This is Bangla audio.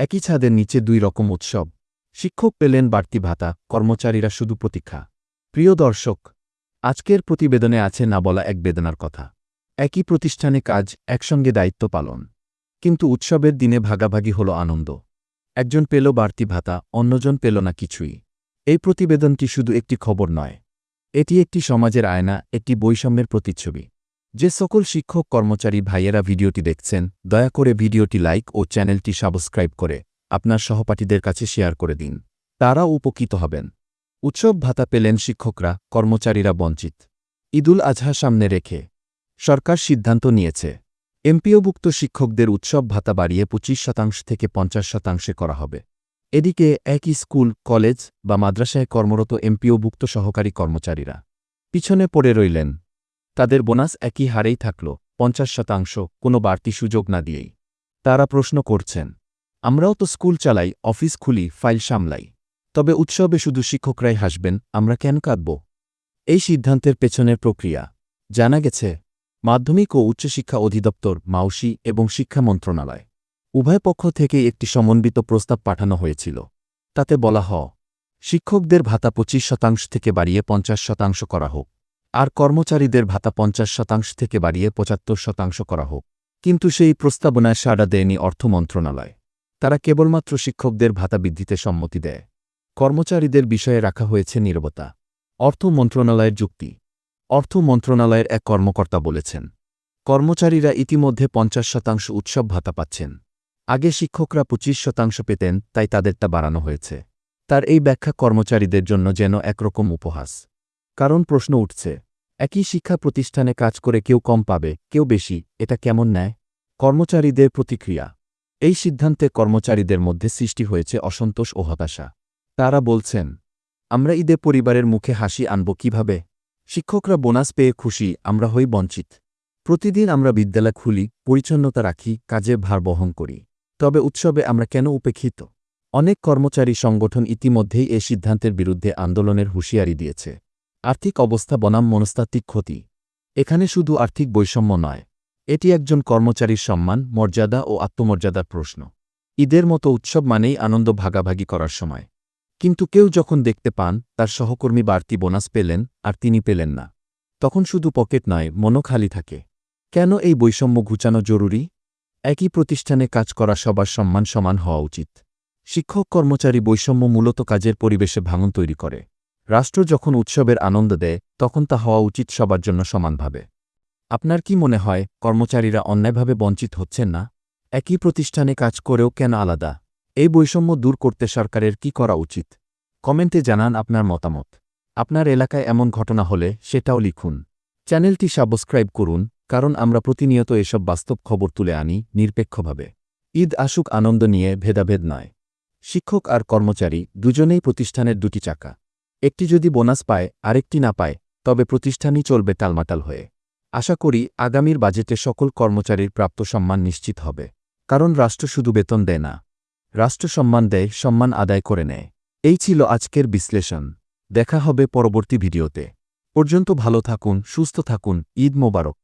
একই ছাদের নিচে দুই রকম উৎসব। শিক্ষক পেলেন বাড়তি ভাতা, কর্মচারীরা শুধু প্রতীক্ষা। প্রিয় দর্শক, আজকের প্রতিবেদনে আছে না বলা এক বেদনার কথা। একই প্রতিষ্ঠানে কাজ, একসঙ্গে দায়িত্ব পালন। কিন্তু উৎসবের দিনে ভাগাভাগি হল আনন্দ। একজন পেল বাড়তি ভাতা, অন্যজন পেল না কিছুই। এই প্রতিবেদনটি শুধু একটি খবর নয়। এটি একটি সমাজের আয়না, একটি বৈষম্যের প্রতিচ্ছবি। যে সকল শিক্ষক কর্মচারী ভাইয়েরা ভিডিওটি দেখছেন, দয়া করে ভিডিওটি লাইক ও চ্যানেলটি সাবস্ক্রাইব করে আপনার সহপাঠীদের কাছে শেয়ার করে দিন। তারাও উপকৃত হবেন। উৎসব ভাতা পেলেন শিক্ষকরা, কর্মচারীরা বঞ্চিত। ঈদুল আজহা সামনে রেখে সরকার সিদ্ধান্ত নিয়েছে। এমপিওভুক্ত শিক্ষকদের উৎসব ভাতা বাড়িয়ে পঁচিশ শতাংশ থেকে পঞ্চাশ শতাংশে করা হবে। এদিকে একই স্কুল, কলেজ বা মাদ্রাসায় কর্মরত এমপিওভুক্ত সহকারী কর্মচারীরা পিছনে পড়ে রইলেন। তাদের বোনাস একই হারেই থাকল, পঞ্চাশ শতাংশ, কোনো বাড়তি সুযোগ না দিয়েই। তারা প্রশ্ন করছেন, আমরাও তো স্কুল চালাই, অফিস খুলি, ফাইল সামলাই। তবে উৎসবে শুধু শিক্ষকরাই হাসবেন, আমরা কেন কাঁদব? এই সিদ্ধান্তের পেছনের প্রক্রিয়া। জানা গেছে, মাধ্যমিক ও উচ্চশিক্ষা অধিদপ্তর, মাউসি এবং শিক্ষা মন্ত্রণালয়, উভয় পক্ষ থেকেই একটি সমন্বিত প্রস্তাব পাঠানো হয়েছিল। তাতে বলা হ শিক্ষকদের ভাতা পঁচিশ শতাংশ থেকে বাড়িয়ে পঞ্চাশ শতাংশ করা হোক। আর কর্মচারীদের ভাতা পঞ্চাশ শতাংশ থেকে বাড়িয়ে পঁচাত্তর শতাংশ করা হোক। কিন্তু সেই প্রস্তাবনায় সাড়া দেয়নি অর্থ মন্ত্রণালয়। তারা কেবলমাত্র শিক্ষকদের ভাতা বৃদ্ধিতে সম্মতি দেয়। কর্মচারীদের বিষয়ে রাখা হয়েছে নীরবতা। অর্থ মন্ত্রণালয়ের যুক্তি। অর্থ মন্ত্রণালয়ের এক কর্মকর্তা বলেছেন, কর্মচারীরা ইতিমধ্যে পঞ্চাশ শতাংশ উৎসব ভাতা পাচ্ছেন। আগে শিক্ষকরা পঁচিশ শতাংশ পেতেন, তাই তাদেরটা বাড়ানো হয়েছে। তার এই ব্যাখ্যা কর্মচারীদের জন্য যেন একরকম উপহাস। কারণ প্রশ্ন উঠছে। একই শিক্ষা প্রতিষ্ঠানে কাজ করে কেউ কম পাবে, কেউ বেশি, এটা কেমন নেয় কর্মচারীদের প্রতিক্রিয়া। এই সিদ্ধান্তে কর্মচারীদের মধ্যে সৃষ্টি হয়েছে অসন্তোষ ও হতাশা। তারা বলছেন, আমরা ঈদে পরিবারের মুখে হাসি আনব কীভাবে? শিক্ষকরা বোনাস পেয়ে খুশি, আমরা হই বঞ্চিত। প্রতিদিন আমরা বিদ্যালয় খুলি, পরিচ্ছন্নতা রাখি কাজে ভার বহন করি। তবে উৎসবে আমরা কেন উপেক্ষিত? অনেক কর্মচারী সংগঠন ইতিমধ্যেই এ সিদ্ধান্তের বিরুদ্ধে আন্দোলনের হুঁশিয়ারি দিয়েছে। আর্থিক অবস্থা বনাম মনস্তাত্ত্বিক ক্ষতি। এখানে শুধু আর্থিক বৈষম্য নয়, এটি একজন কর্মচারীর সম্মান, মর্যাদা ও আত্মমর্যাদার প্রশ্ন। ঈদের মতো উৎসব মানেই আনন্দ ভাগাভাগি করার সময়। কিন্তু কেউ যখন দেখতে পান, তার সহকর্মী বাড়তি বোনাস পেলেন, আর তিনি পেলেন না। তখন শুধু পকেট নয়, মনও খালি থাকে। কেন এই বৈষম্য ঘুচানো জরুরি? একই প্রতিষ্ঠানে কাজ করা সবার সম্মান সমান হওয়া উচিত। শিক্ষক কর্মচারী বৈষম্য মূলত কাজের পরিবেশে ভাঙন তৈরি করে। রাষ্ট্র যখন উৎসবের আনন্দ দেয়, তখন তা হওয়া উচিত সবার জন্য সমানভাবে। আপনার কি মনে হয়, কর্মচারীরা অন্যায়ভাবে বঞ্চিত হচ্ছেন না? একই প্রতিষ্ঠানে কাজ করেও কেন আলাদা? এই বৈষম্য দূর করতে সরকারের কি করা উচিত? কমেন্টে জানান আপনার মতামত। আপনার এলাকায় এমন ঘটনা হলে সেটাও লিখুন। চ্যানেলটি সাবস্ক্রাইব করুন, কারণ আমরা প্রতিনিয়ত এসব বাস্তব খবর তুলে আনি, নিরপেক্ষভাবে। ঈদ আসুক আনন্দ নিয়ে ভেদাভেদ নয়। শিক্ষক আর কর্মচারী দুজনেই প্রতিষ্ঠানের দুটি চাকা। একটি যদি বোনাস পায়, আরেকটি না পায়, তবে প্রতিষ্ঠানই চলবে টালমাটাল হয়ে। আশা করি আগামীর বাজেটে সকল কর্মচারীর প্রাপ্ত সম্মান নিশ্চিত হবে। কারণ রাষ্ট্র শুধু বেতন দেয় না। রাষ্ট্র সম্মান দেয়, সম্মান আদায় করে নেয়। এই ছিল আজকের বিশ্লেষণ। দেখা হবে পরবর্তী ভিডিওতে। পর্যন্ত ভালো থাকুন, সুস্থ থাকুন, ঈদ মোবারক।